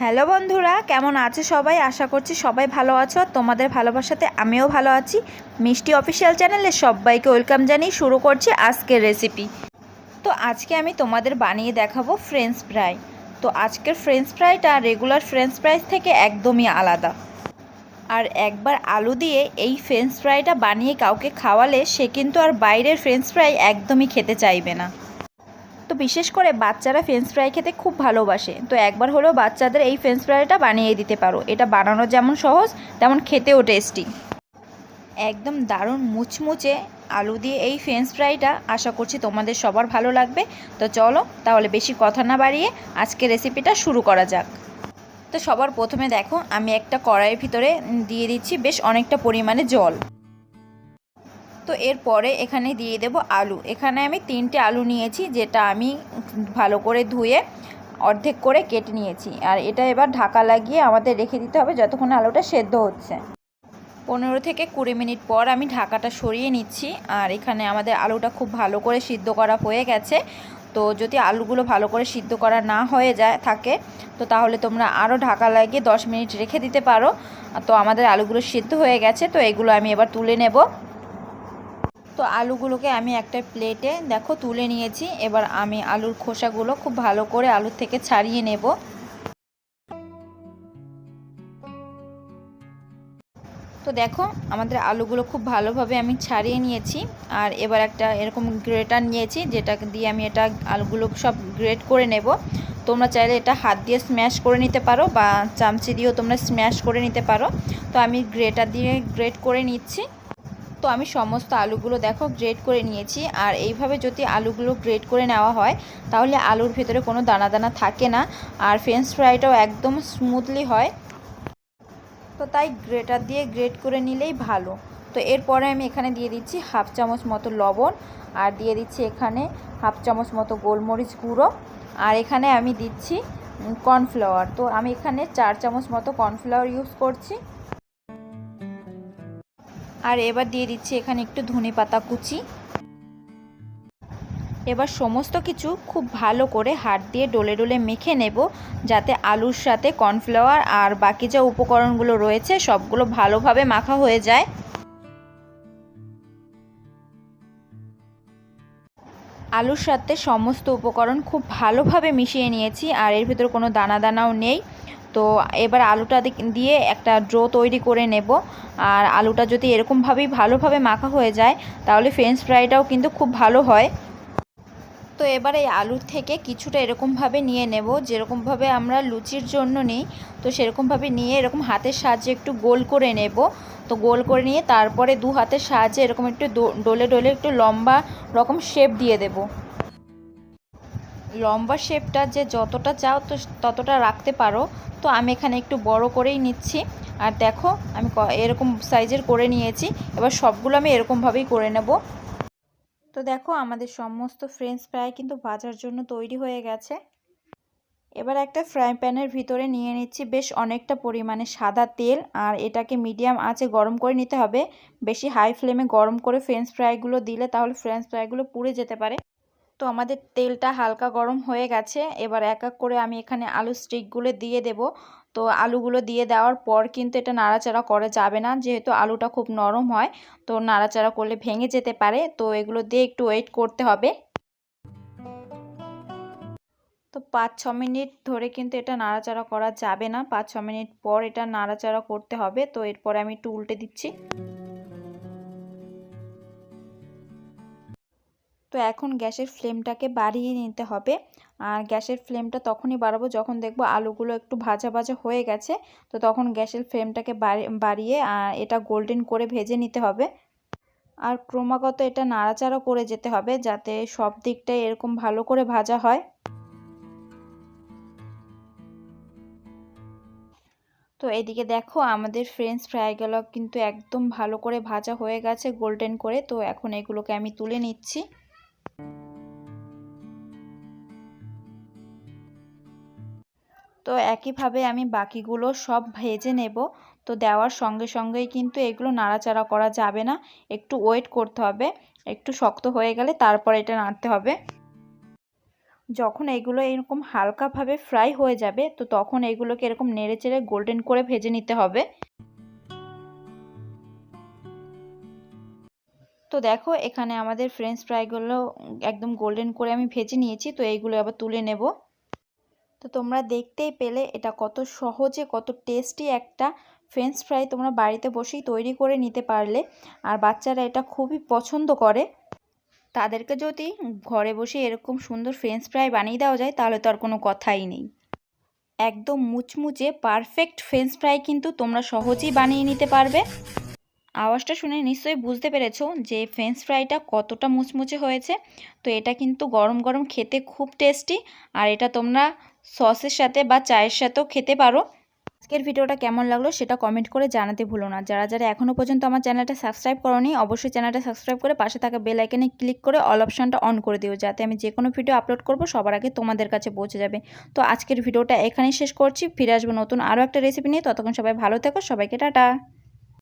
Hello বন্ধুরা, কেমন আছে সবাই? আশা করছি সবাই ভালো আছো। আর তোমাদের ভালোবাসাতে আমিও ভালো আছি। মিষ্টি অফিসিয়াল চ্যানেলে সবাইকে ওয়েলকাম জানিয়ে শুরু করছি আজকের রেসিপি। তো আজকে আমি তোমাদের বানিয়ে দেখাবো ফ্রেঞ্চ ফ্রাই তো আজকের ফ্রেঞ্চ ফ্রাইটা রেগুলার ফ্রেঞ্চ ফ্রাইস থেকে একদমই আলাদা। আর একবার আলু দিয়ে এই ফ্রেঞ্চ ফ্রাইটা বানিয়ে কাউকে খাওয়ালে সে কিন্তু আর বাইরের ফ্রেঞ্চ ফ্রাই একদমই খেতে চাইবে না। তো বিশেষ করে বাচ্চারা ফ্রেঞ্চ ফ্রাই খেতে খুব ভালোবাসে। তো একবার হলেও বাচ্চাদের এই ফ্রেঞ্চ ফ্রাইটা বানিয়ে দিতে পারো। এটা বানানো যেমন সহজ, তেমন খেতেও টেস্টি একদম দারুণ মুচমুচে আলু দিয়ে এই ফ্রেঞ্চ ফ্রাইটা আশা করছি তোমাদের সবার ভালো লাগবে। তো চলো তাহলে বেশি কথা না বাড়িয়ে আজকে রেসিপিটা শুরু করা যাক। তো সবার প্রথমে দেখো, আমি একটা কড়াইয়ের ভিতরে দিয়ে দিচ্ছি বেশ অনেকটা পরিমাণে জল। তো এরপরে এখানে দিয়ে দেব আলু। এখানে আমি তিনটে আলু নিয়েছি, যেটা আমি ভালো করে ধুয়ে অর্ধেক করে কেটে নিয়েছি। আর এটা এবার ঢাকা লাগিয়ে আমাদের রেখে দিতে হবে যতক্ষণ আলুটা সেদ্ধ হচ্ছে। পনেরো থেকে কুড়ি মিনিট পর আমি ঢাকাটা সরিয়ে নিচ্ছি। আর এখানে আমাদের আলুটা খুব ভালো করে সিদ্ধ করা হয়ে গেছে। তো যদি আলুগুলো ভালো করে সিদ্ধ করা না হয়ে যায়, থাকে, তো তাহলে তোমরা আরও ঢাকা লাগিয়ে দশ মিনিট রেখে দিতে পারো। তো আমাদের আলুগুলো সিদ্ধ হয়ে গেছে, তো এগুলো আমি এবার তুলে নেব। তো আলুগুলোকে আমি একটা প্লেটে, দেখো তুলে নিয়েছি। এবার আমি আলুর খোসাগুলো খুব ভালো করে আলুর থেকে ছাড়িয়ে নেব। তো দেখো, আমাদের আলুগুলো খুব ভালোভাবে আমি ছাড়িয়ে নিয়েছি। আর এবার একটা এরকম গ্রেটার নিয়েছি, যেটা দিয়ে আমি এটা আলুগুলো সব গ্রেট করে নেব। তোমরা চাইলে এটা হাত দিয়ে স্ম্যাশ করে নিতে পারো বা চামচি দিয়েও তোমরা স্ম্যাশ করে নিতে পারো। তো আমি গ্রেটার দিয়ে গ্রেট করে নিচ্ছি। তো আমি সমস্ত আলুগুলো দেখো গ্রেড করে নিয়েছি। আর এইভাবে যদি আলুগুলো গ্রেড করে নেওয়া হয়, তাহলে আলুর ভেতরে কোনো দানা দানা থাকে না। আর ফ্রেঞ্চ ফ্রাইটাও একদম স্মুথলি হয়। তো তাই গ্রেটার দিয়ে গ্রেড করে নিলেই ভালো। তো এরপরে আমি এখানে দিয়ে দিচ্ছি হাফ চামচ মতো লবণ। আর দিয়ে দিচ্ছি এখানে হাফ চামচ মতো গোলমরিচ গুঁড়ো। আর এখানে আমি দিচ্ছি কর্নফ্লাওয়ার তো আমি এখানে চার চামচ মতো কর্নফ্লাওয়ার ইউজ করছি। আর এবার দিয়ে দিচ্ছি এখানে একটু ধনে পাতা কুচি। এবার সমস্ত কিছু খুব ভালো করে হাত দিয়ে ডলে ডলে মেখে নেব, যাতে আলুর সাথে কর্নফ্লাওয়ার আর বাকি যা উপকরণগুলো রয়েছে সবগুলো ভালোভাবে মাখা হয়ে যায়। আলুর সাথে সমস্ত উপকরণ খুব ভালোভাবে মিশিয়ে নিয়েছি, আর এর ভিতরে কোনো দানা দানাও নেই। তো এবার আলুটা দিয়ে একটা ড্রো তৈরি করে নেব। আর আলুটা যদি এরকমভাবেই ভালোভাবে মাখা হয়ে যায়, তাহলে ফ্রেঞ্চ ফ্রাইটাও কিন্তু খুব ভালো হয়। তো এবার এই আলুর থেকে কিছুটা এরকমভাবে নিয়ে নেব, যেরকমভাবে আমরা লুচির জন্য নিই। তো সেরকমভাবে নিয়ে এরকম হাতের সাহায্যে একটু গোল করে নেব। তো গোল করে নিয়ে তারপরে দু হাতের সাহায্যে এরকম একটু ডলে ডোলে একটু লম্বা রকম শেপ দিয়ে দেব। লম্বা শেপটা যে যতটা চাও তো ততটা রাখতে পারো। তো আমি এখানে একটু বড় করেই নিচ্ছি। আর দেখো, আমি এরকম সাইজের করে নিয়েছি। এবার সবগুলো আমি এরকমভাবেই করে নেব। তো দেখো, আমাদের সমস্ত ফ্রেঞ্চ ফ্রাই কিন্তু ভাজার জন্য তৈরি হয়ে গেছে। এবার একটা ফ্রাই প্যানের ভিতরে নিয়ে নিচ্ছি বেশ অনেকটা পরিমাণে সাদা তেল। আর এটাকে মিডিয়াম আঁচে গরম করে নিতে হবে। বেশি হাই ফ্লেমে গরম করে ফ্রেঞ্চ ফ্রাইগুলো দিলে তাহলে ফ্রেঞ্চ ফ্রাইগুলো পুড়ে যেতে পারে। তো আমাদের তেলটা হালকা গরম হয়ে গেছে। এবার এক এক করে আমি এখানে আলু স্টিকগুলো দিয়ে দেব। তো আলুগুলো দিয়ে দেওয়ার পর কিন্তু এটা নাড়াচাড়া করা যাবে না, যেহেতু আলুটা খুব নরম হয়। তো নাড়াচাড়া করলে ভেঙে যেতে পারে। তো এগুলো দিয়ে একটু ওয়েট করতে হবে। তো পাঁচ ছ মিনিট ধরে কিন্তু এটা নাড়াচাড়া করা যাবে না। পাঁচ ছ মিনিট পর এটা নাড়াচাড়া করতে হবে। তো এরপরে আমি একটু উল্টে দিচ্ছি। তো এখন গ্যাসের ফ্লেমটাকে বাড়িয়ে নিতে হবে। আর গ্যাসের ফ্লেমটা তখনই বাড়াবো যখন দেখব আলুগুলো একটু ভাজা ভাজা হয়ে গেছে। তো তখন গ্যাসের ফ্লেমটাকে বাড়িয়ে এটা গোল্ডেন করে ভেজে নিতে হবে। আর ক্রমাগত এটা নাড়াচাড়া করে যেতে হবে যাতে সব দিকটাই এরকম ভালো করে ভাজা হয়। তো এদিকে দেখো আমাদের ফ্রেঞ্চ ফ্রাইগুলো কিন্তু একদম ভালো করে ভাজা হয়ে গেছে গোল্ডেন করে। তো এখন এগুলোকে আমি তুলে নিচ্ছি। তো একইভাবে আমি বাকিগুলো সব ভেজে নেব। তো দেওয়ার সঙ্গে সঙ্গেই কিন্তু এগুলো নাড়াচাড়া করা যাবে না। একটু ওয়েট করতে হবে। একটু শক্ত হয়ে গেলে তারপর এটা নাড়তে হবে। যখন এগুলো এরকম হালকাভাবে ফ্রাই হয়ে যাবে, তো তখন এইগুলোকে এরকম নেড়ে চেড়ে গোল্ডেন করে ভেজে নিতে হবে। তো দেখো, এখানে আমাদের ফ্রেঞ্চ ফ্রাইগুলো একদম গোল্ডেন করে আমি ভেজে নিয়েছি। তো এইগুলো আবার তুলে নেব। তো তোমরা দেখতেই পেলে এটা কত সহজে, কত টেস্টি একটা ফ্রেঞ্চ ফ্রাই তোমরা বাড়িতে বসেই তৈরি করে নিতে পারলে। আর বাচ্চারা এটা খুবই পছন্দ করে। তাদেরকে যদি ঘরে বসে এরকম সুন্দর ফ্রেঞ্চ ফ্রাই বানিয়ে দেওয়া যায়, তাহলে তো আর কোনো কথাই নেই। একদম মুচমুচে পারফেক্ট ফ্রেঞ্চ ফ্রাই কিন্তু তোমরা সহজেই বানিয়ে নিতে পারবে। আওয়াজটা শুনে নিশ্চয়ই বুঝতে পেরেছ যে ফ্রেঞ্চ ফ্রাইটা কতটা মুচমুচে হয়েছে। তো এটা কিন্তু গরম গরম খেতে খুব টেস্টি আর এটা তোমরা সসের সাথে বা চায়ের সাথেও খেতে পারো। আজকের ভিডিওটা কেমন লাগল সেটা কমেন্ট করে জানাতে ভুলো না। যারা যারা এখনও পর্যন্ত আমার চ্যানেলটা সাবস্ক্রাইব করনি, অবশ্যই চ্যানেলটা সাবস্ক্রাইব করে পাশে থাকা বেল আইকনে ক্লিক করে অল অপশানটা অন করে দিও, যাতে আমি যে কোনো ভিডিও আপলোড করব সবার আগে তোমাদের কাছে পৌঁছে যাবে। তো আজকের ভিডিওটা এখানেই শেষ করছি, ফিরে আসব নতুন আরও একটা রেসিপি নিয়ে। ততক্ষণ সবাই ভালো থেকো, সবাইকে টাটা।